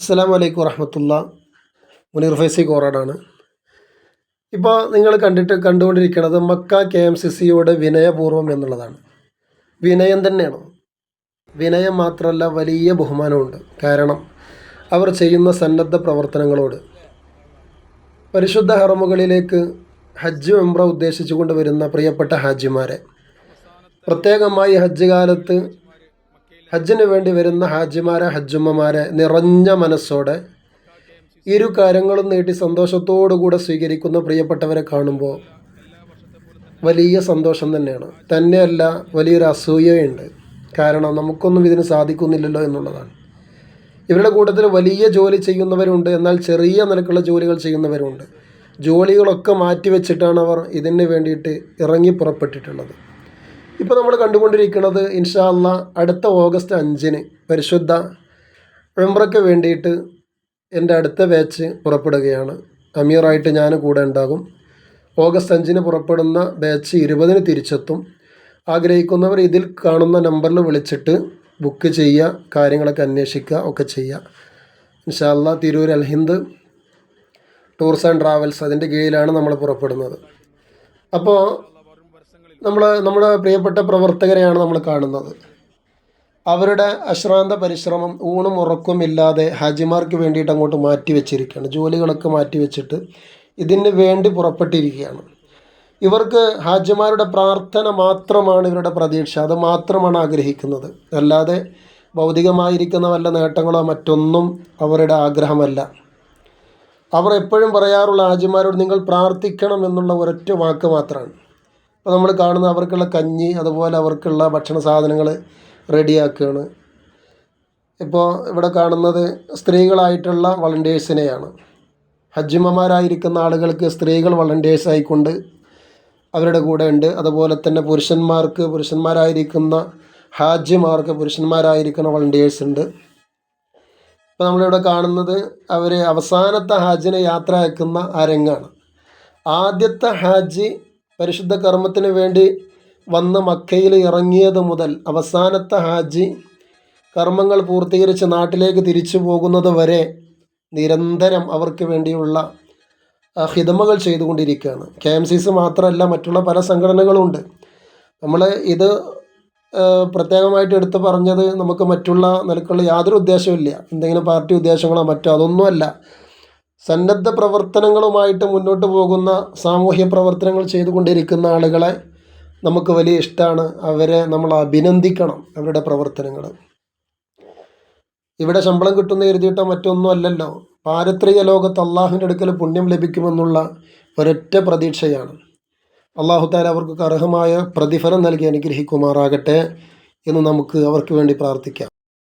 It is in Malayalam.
അസ്സാം വലൈക്കും വറഹമത്തുള്ള മുനീർ ഫൈസി കോറാടാണ്. ഇപ്പോൾ നിങ്ങൾ കണ്ടിട്ട് കണ്ടുകൊണ്ടിരിക്കുന്നത് മക്ക കെ എം സി സിയുടെ വിനയപൂർവം എന്നുള്ളതാണ്. വിനയം തന്നെയാണ്. വിനയം മാത്രമല്ല വലിയ ബഹുമാനമുണ്ട് കാരണം അവർ ചെയ്യുന്ന സന്നദ്ധ പ്രവർത്തനങ്ങളോട്. പരിശുദ്ധ ഹറമുകളിലേക്ക് ഹജ്ജ് ഉംറ ഉദ്ദേശിച്ചുകൊണ്ട് വരുന്ന പ്രിയപ്പെട്ട ഹാജിമാരെ പ്രത്യേകമായി ഹജ്ജ് കാലത്ത് ഹജ്ജിന് വേണ്ടി വരുന്ന ഹാജിമാരെ ഹജ്ജുമ്മമാരെ നിറഞ്ഞ മനസ്സോടെ ഇരു കാര്യങ്ങളും നീട്ടി സന്തോഷത്തോടുകൂടെ സ്വീകരിക്കുന്ന പ്രിയപ്പെട്ടവരെ കാണുമ്പോൾ വലിയ സന്തോഷം തന്നെയാണ്. തന്നെയല്ല വലിയൊരു അസൂയയുണ്ട്. കാരണം നമുക്കൊന്നും ഇതിന് സാധിക്കുന്നില്ലല്ലോ എന്നുള്ളതാണ്. ഇവരുടെ കൂട്ടത്തിൽ വലിയ ജോലി ചെയ്യുന്നവരുണ്ട്. എന്നാൽ ചെറിയ നിലക്കുള്ള ജോലികൾ ചെയ്യുന്നവരുണ്ട്. ജോലികളൊക്കെ മാറ്റിവെച്ചിട്ടാണ് അവർ ഇതിന് വേണ്ടിയിട്ട് ഇറങ്ങി പുറപ്പെട്ടിട്ടുള്ളത്. ഇപ്പോൾ നമ്മൾ കണ്ടുകൊണ്ടിരിക്കുന്നത് ഇൻഷാല്ല അടുത്ത ഓഗസ്റ്റ് അഞ്ചിന് പരിശുദ്ധ ഉംറയ്ക്ക് വേണ്ടിയിട്ട് എന്റെ അടുത്ത ബാച്ച് പുറപ്പെടുകയാണ്. അമീറായിട്ട് ഞാൻ കൂടെ ഉണ്ടാകും. ഓഗസ്റ്റ് അഞ്ചിന് പുറപ്പെടുന്ന ബാച്ച് ഇരുപതിന് തിരിച്ചെത്തും. ആഗ്രഹിക്കുന്നവർ ഇതിൽ കാണുന്ന നമ്പറിൽ വിളിച്ചിട്ട് ബുക്ക് ചെയ്യുക കാര്യങ്ങളൊക്കെ അന്വേഷിക്കുക ഒക്കെ ചെയ്യുക. ഇൻഷാല്ല Tirur Alhind tours and travels അതിന്റെ കീഴിലാണ് നമ്മൾ പുറപ്പെടുന്നത്. അപ്പോൾ നമ്മൾ നമ്മുടെ പ്രിയപ്പെട്ട പ്രവർത്തകരെയാണ് നമ്മൾ കാണുന്നത്. അവരുടെ അശ്രാന്ത പരിശ്രമം ഊണും ഉറക്കും ഇല്ലാതെ ഹാജിമാർക്ക് വേണ്ടിയിട്ട് അങ്ങോട്ട് മാറ്റി വെച്ചിരിക്കുകയാണ്. ജോലികളൊക്കെ മാറ്റി വെച്ചിട്ട് ഇതിന് വേണ്ടി പുറപ്പെട്ടിരിക്കുകയാണ്. ഇവർക്ക് ഹാജിമാരുടെ പ്രാർത്ഥന മാത്രമാണ് ഇവരുടെ പ്രതീക്ഷ. അത് മാത്രമാണ് ആഗ്രഹിക്കുന്നത്. അല്ലാതെ ഭൗതികമായിരിക്കുന്ന വല്ല നേട്ടങ്ങളോ മറ്റൊന്നും അവരുടെ ആഗ്രഹമല്ല. അവർ എപ്പോഴും പറയാറുള്ള ഹാജിമാരോട് നിങ്ങൾ പ്രാർത്ഥിക്കണം എന്നുള്ള ഒരൊറ്റ വാക്ക് മാത്രമാണ്. ഇപ്പോൾ നമ്മൾ കാണുന്ന അവർക്കുള്ള കഞ്ഞി അതുപോലെ അവർക്കുള്ള ഭക്ഷണ സാധനങ്ങൾ റെഡിയാക്കുകയാണ്. ഇപ്പോൾ ഇവിടെ കാണുന്നത് സ്ത്രീകളായിട്ടുള്ള വളണ്ടിയേഴ്സിനെയാണ്. ഹജ്ജിമ്മമാരായിരിക്കുന്ന ആളുകൾക്ക് സ്ത്രീകൾ വളണ്ടിയേഴ്സ് ആയിക്കൊണ്ട് അവരുടെ കൂടെ ഉണ്ട്. അതുപോലെ തന്നെ പുരുഷന്മാർക്ക് പുരുഷന്മാരായിരിക്കുന്ന ഹാജിമാർക്ക് പുരുഷന്മാരായിരിക്കുന്ന വളണ്ടിയേഴ്സ് ഉണ്ട്. ഇപ്പോൾ നമ്മളിവിടെ കാണുന്നത് അവർ അവസാനത്തെ ഹാജിനെ യാത്ര അയക്കുന്ന ആ രംഗമാണ്. ആദ്യത്തെ ഹാജി പരിശുദ്ധ കർമ്മത്തിന് വേണ്ടി വന്ന മക്കയിൽ ഇറങ്ങിയത് മുതൽ അവസാനത്തെ ഹാജി കർമ്മങ്ങൾ പൂർത്തീകരിച്ച് നാട്ടിലേക്ക് തിരിച്ചു പോകുന്നത് വരെ നിരന്തരം അവർക്ക് വേണ്ടിയുള്ള ഹിതമകൾ ചെയ്തുകൊണ്ടിരിക്കുകയാണ്. കെ എം സി സി മാത്രമല്ല മറ്റുള്ള പല സംഘടനകളുമുണ്ട്. നമ്മൾ ഇത് പ്രത്യേകമായിട്ട് എടുത്ത് പറഞ്ഞത് നമുക്ക് മറ്റുള്ള നിലക്കുള്ള യാതൊരു ഉദ്ദേശമില്ല എന്തെങ്കിലും പാർട്ടി ഉദ്ദേശങ്ങളോ മറ്റോ അതൊന്നുമല്ല. സന്നദ്ധ പ്രവർത്തനങ്ങളുമായിട്ട് മുന്നോട്ട് പോകുന്ന സാമൂഹ്യ പ്രവർത്തനങ്ങൾ ചെയ്തുകൊണ്ടിരിക്കുന്ന ആളുകളെ നമുക്ക് വലിയ ഇഷ്ടമാണ് അവരെ നമ്മൾ അഭിനന്ദിക്കണം അവരുടെ പ്രവർത്തനങ്ങൾ. ഇവിടെ ശമ്പളം കിട്ടുന്ന എഴുതിയിട്ടോ മറ്റൊന്നും അല്ലല്ലോ. പാരത്രിക ലോകത്ത് അള്ളാഹുവിന്റെ അടുക്കൽ പുണ്യം ലഭിക്കുമെന്നുള്ള ഒരൊറ്റ പ്രതീക്ഷയാണ്. അള്ളാഹു താല അവർക്ക് അർഹമായ പ്രതിഫലം നൽകി അനുഗ്രഹിക്കുമാറാകട്ടെ എന്ന് നമുക്ക് അവർക്ക് വേണ്ടി പ്രാർത്ഥിക്കാം.